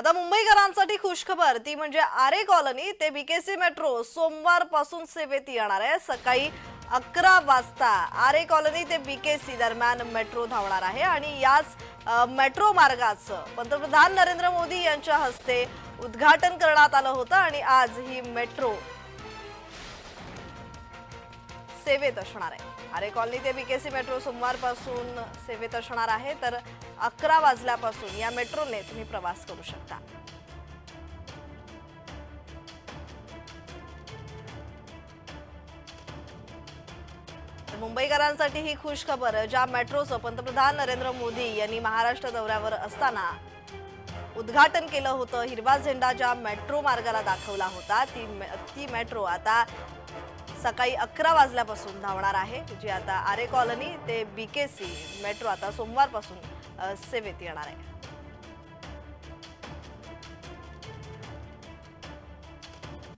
आता मुंबईकरांसाठी खुशखबर. ती म्हणजे आरे कॉलनी ते बीकेसी मेट्रो सोमवारपासून सेवेत येणार आहे. सकाळी अकरा वाजता आरे कॉलनी ते बीकेसी दरम्यान मेट्रो धावणार आहे. आणि याच मेट्रो मार्गाचं पंतप्रधान नरेंद्र मोदी यांच्या हस्ते उद्घाटन करण्यात आलं होतं आणि आज ही मेट्रो सेवेत असणार आहे. आरे कॉलनी ते बीकेसी मेट्रो सोमवारपासून सेवेत असणार आहे तर अकरा वाजल्यापासून या मेट्रोने तुम्ही प्रवास करू शकता. मुंबईकरांसाठी ही खुश खबर ज्या मेट्रोचं पंतप्रधान नरेंद्र मोदी यांनी महाराष्ट्र दौऱ्यावर असताना उद्घाटन केलं होतं हिरवा झेंडा ज्या मेट्रो मार्गाला दाखवला होता ती ती मेट्रो आता सकाळी अकरा वाजल्यापासून धावणार आहे जी आता आरे कॉलनी ते बी के सी मेट्रो आता सोमवारपासून सेवेत येणार आहे.